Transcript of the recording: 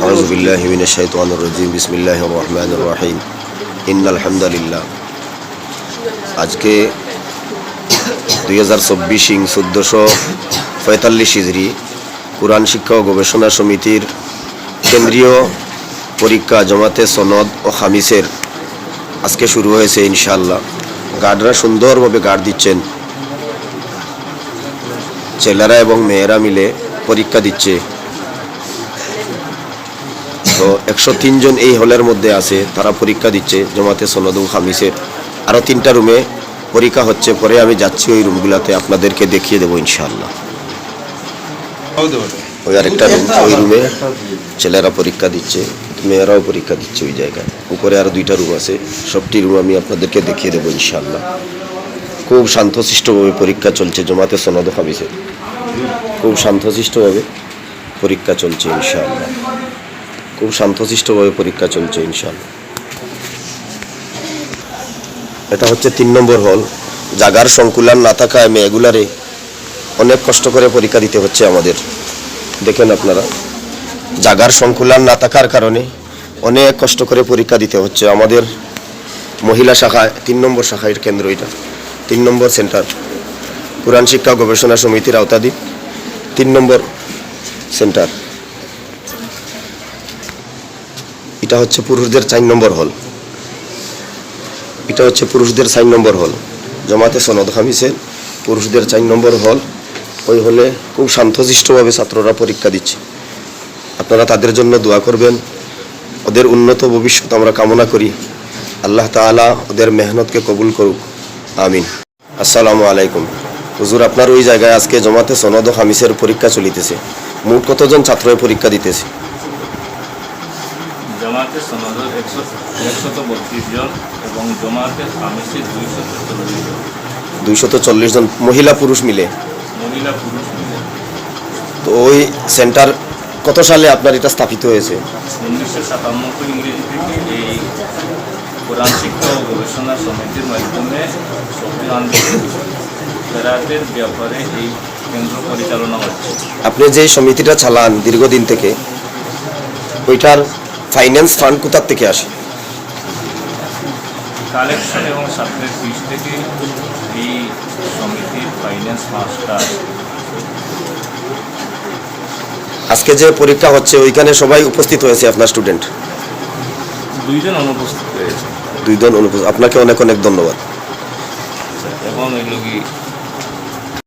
أعوذ بالله من الشيطان الرجيم بسم الله الرحمن الرحيم إن الحمد لله আজকে দুই হাজার চব্বিশ ইং চোদ্দোশো পঁয়তাল্লিশ ইজরি কোরআন শিক্ষা ও গবেষণা সমিতির কেন্দ্রীয় পরীক্ষা জমাতে সনদ ও খামিসের আজকে শুরু হয়েছে ইনশাআল্লাহ গার্ডরা সুন্দরভাবে গার্ড দিচ্ছেন ছেলেরা এবং মেয়েরা মিলে পরীক্ষা দিচ্ছে তো একশো জন এই হলের মধ্যে আছে, তারা পরীক্ষা দিচ্ছে, জমাতে সনদু খামিসের আরও তিনটা রুমে পরীক্ষা হচ্ছে, পরে আমি যাচ্ছি ওই রুমগুলোতে, আপনাদেরকে দেখিয়ে দেবো ইনশাআল্লাহ। ওই আরেকটা রুম, ওই রুমে ছেলেরা পরীক্ষা দিচ্ছে, মেয়েরাও পরীক্ষা দিচ্ছে ওই জায়গায়। উপরে আরও দুইটা রুম আছে, সবটি রুম আমি আপনাদেরকে দেখিয়ে দেবো ইনশাআল্লাহ। খুব শান্তশিষ্টভাবে পরীক্ষা চলছে, জমাতে সনদ খামিসে। খুব শান্তশিষ্টভাবে পরীক্ষা চলছে ইনশাআল্লাহ। খুব শান্তশিষ্টভাবে পরীক্ষা চলছে, ইনশাআল্লাহ। এটা হচ্ছে তিন নম্বর হল। জাগার সংকুলান না থাকায় মেয়েগুলারে অনেক কষ্ট করে পরীক্ষা দিতে হচ্ছে আমাদের। দেখেন আপনারা, জাগার সংকুলান না থাকার কারণে অনেক কষ্ট করে পরীক্ষা দিতে হচ্ছে। আমাদের মহিলা শাখায় তিন নম্বর শাখায় কেন্দ্র এটা, তিন নম্বর সেন্টার। কোরআন শিক্ষা গবেষণা সমিতির আওতাধীন, তিন নম্বর সেন্টার। এটা হচ্ছে পুরুষদের চার নম্বর হল। এটা হচ্ছে পুরুষদের চার নম্বর হল। জমাতে সনদ খামিসের পুরুষদের চার নম্বর হল। ওই হলে খুব শান্তশিষ্টভাবে ছাত্ররা পরীক্ষা দিচ্ছে। আপনারা তাদের জন্য দোয়া করবেন। ওদের উন্নত ভবিষ্যৎ আমরা কামনা করি। আল্লাহ তাআলা ওদের মেহনতকে কবুল করুক। আমিন। আসসালামু আলাইকুম। হুজুর, আপনার ওই জায়গায় আজকে জমাতে সনদ ও খামিসের পরীক্ষা চলিতেছে। মোট কতজন ছাত্র পরীক্ষা দিতেছে? জমাতে সনদর একশো একশত বত্রিশ জন এবং জমাতে আমিষে দুইশত চল্লিশ জন। দুইশত চল্লিশ জন মহিলা পুরুষ মিলে? মহিলা পুরুষ মিলে। তো ওই সেন্টার কত সালে আপনার এটা স্থাপিত হয়েছে? উনিশশো সাতানব্বই ইংরেজি থেকে এই কোরআন শিক্ষা ও গবেষণা সমিতির মাধ্যমে ফেরাতের ব্যাপারে এই কেন্দ্র পরিচালনা হচ্ছে। আপনি যে সমিতিটা চালান দীর্ঘদিন থেকে ওইটার ফাইন্যান্স ফান্ড কোথার থেকে আসে? কালেকশন এবং ছাত্রের ফিস থেকে এই সমিতির ফাইন্যান্স মাস্টার। আজকে যে পরীক্ষা হচ্ছে ওইখানে সবাই উপস্থিত হয়েছে আপনার স্টুডেন্ট দুইজন অনুপস্থিত হয়েছে। দুইজন অনুপস্থিত। আপনাকে অনেক অনেক ধন্যবাদ। এবং এই লোকই